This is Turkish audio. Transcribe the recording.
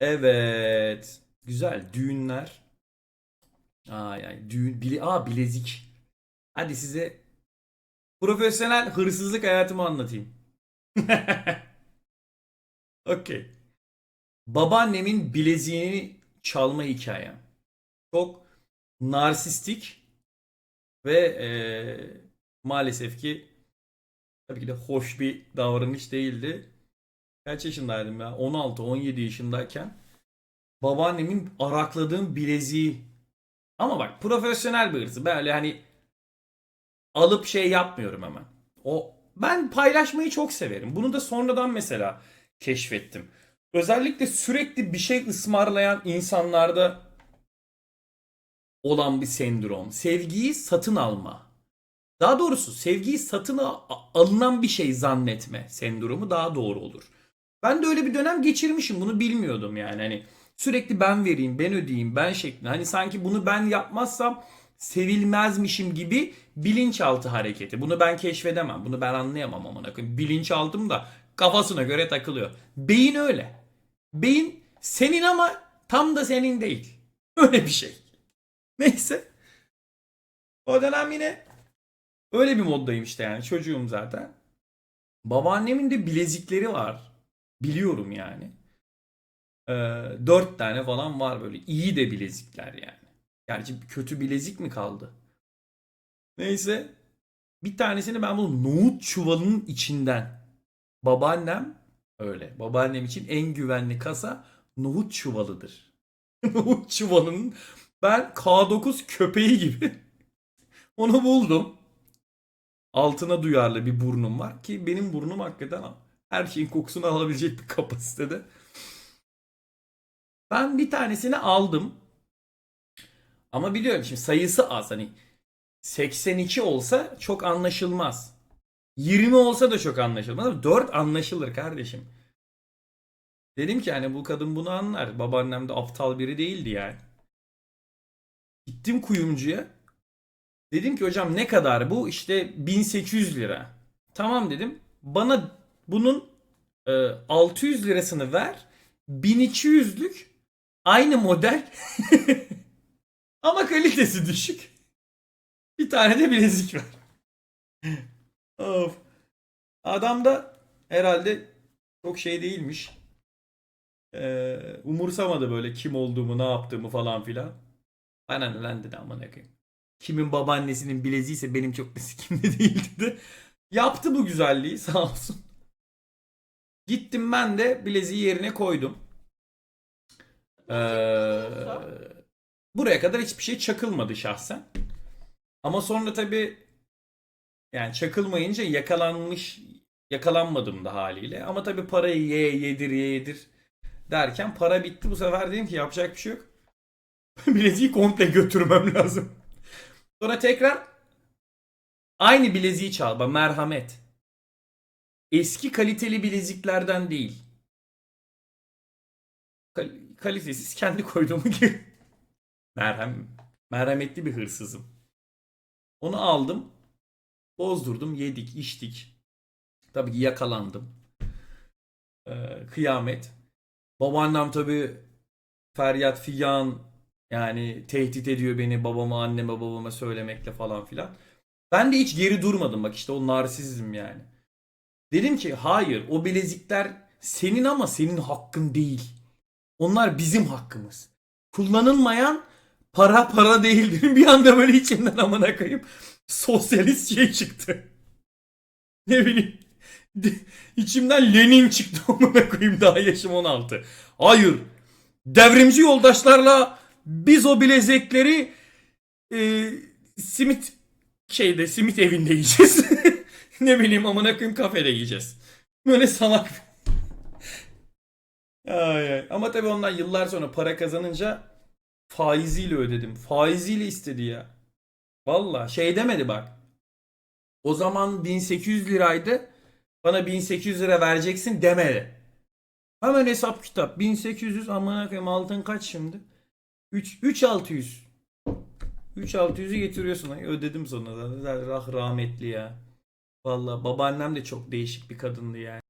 Evet. Güzel. Düğünler. Aa yani düğün bile Aa bilezik. Hadi size profesyonel hırsızlık hayatımı anlatayım. Okey. Babaannemin bileziğini çalma hikayem. Çok narsistik ve eee, maalesef ki tabii ki de hoş bir davranış değildi. Kaç yaşındaydım ya? 16-17 yaşındayken babaannemin arakladığım bileziği ama bak profesyonel bir hırsı. Böyle hani alıp şey yapmıyorum hemen. O ben paylaşmayı çok severim. Bunu da sonradan mesela keşfettim. Özellikle sürekli bir şey ısmarlayan insanlarda olan bir sendrom. Sevgiyi satın alma. Daha doğrusu sevgiyi satın alınan bir şey zannetme sendromu daha doğru olur. Ben de öyle bir dönem geçirmişim. Bunu bilmiyordum yani. Hani sürekli ben vereyim, ben ödeyeyim, ben şeklinde. Hani sanki bunu ben yapmazsam sevilmezmişim gibi bilinçaltı hareketi. Bunu ben keşfedemem. Bunu ben anlayamam amına koyayım. Bilinçaltım da kafasına göre takılıyor. Beyin öyle. Beyin senin ama tam da senin değil. Öyle bir şey. Neyse. O dönem yine öyle bir moddayım işte yani. Çocuğum zaten. Babaannemin de bilezikleri var. Biliyorum yani. Ee, dört tane falan var böyle. İyi de bilezikler yani. Gerçi kötü bilezik mi kaldı? Neyse. Bir tanesini ben bu nohut çuvalının içinden. Babaannem öyle. Babaannem için en güvenli kasa nohut çuvalıdır. nohut çuvalının ben K9 köpeği gibi onu buldum. Altına duyarlı bir burnum var ki benim burnum hakikaten her şeyin kokusunu alabilecek bir kapasitede. Ben bir tanesini aldım. Ama biliyorum şimdi sayısı az hani 82 olsa çok anlaşılmaz. 20 olsa da çok anlaşılmaz ama 4 anlaşılır kardeşim. Dedim ki hani bu kadın bunu anlar. Babaannem de aptal biri değildi yani. Gittim kuyumcuya. Dedim ki hocam ne kadar bu? İşte 1800 lira. Tamam dedim. Bana bunun e, 600 lirasını ver. 1200'lük aynı model ama kalitesi düşük. Bir tane de bilezik ver. of. Adam da herhalde çok şey değilmiş. Ee, umursamadı böyle kim olduğumu, ne yaptığımı falan filan. Bana ne lan dedi aman koyayım. Kimin babaannesinin bileziğiyse benim çok da sikimde değil dedi. Yaptı bu güzelliği sağ olsun. Gittim ben de bileziği yerine koydum. Ee, buraya kadar hiçbir şey çakılmadı şahsen. Ama sonra tabii yani çakılmayınca yakalanmış yakalanmadım da haliyle. Ama tabii parayı ye yedir ye yedir derken para bitti. Bu sefer dedim ki yapacak bir şey yok. Bileziği komple götürmem lazım. Sonra tekrar aynı bileziği çal. Merhamet. Eski kaliteli bileziklerden değil. Kal- kalitesiz kendi koyduğumu gibi. Merhem, merhametli bir hırsızım. Onu aldım. Bozdurdum. Yedik, içtik. Tabii ki yakalandım. Ee, kıyamet. Babaannem tabii feryat figan yani tehdit ediyor beni babama anneme babama söylemekle falan filan. Ben de hiç geri durmadım bak işte o narsizm yani. Dedim ki hayır o bilezikler senin ama senin hakkın değil. Onlar bizim hakkımız. Kullanılmayan para para değildir. Bir anda böyle içimden amına koyayım sosyalist şey çıktı. Ne bileyim. De- İçimden Lenin çıktı amına koyayım daha yaşım 16. Hayır. Devrimci yoldaşlarla biz o bilezikleri e, simit şeyde simit evinde yiyeceğiz. ne bileyim amına koyayım kafede yiyeceğiz. Böyle salak. ay, ay. Ama tabii ondan yıllar sonra para kazanınca faiziyle ödedim. Faiziyle istedi ya. Valla şey demedi bak. O zaman 1800 liraydı. Bana 1800 lira vereceksin demedi. Hemen hesap kitap. 1800 amına koyayım altın kaç şimdi? 3 3600. 3600'ü getiriyorsun. Ödedim sonra da. Rah rahmetli ya. Valla babaannem de çok değişik bir kadındı yani.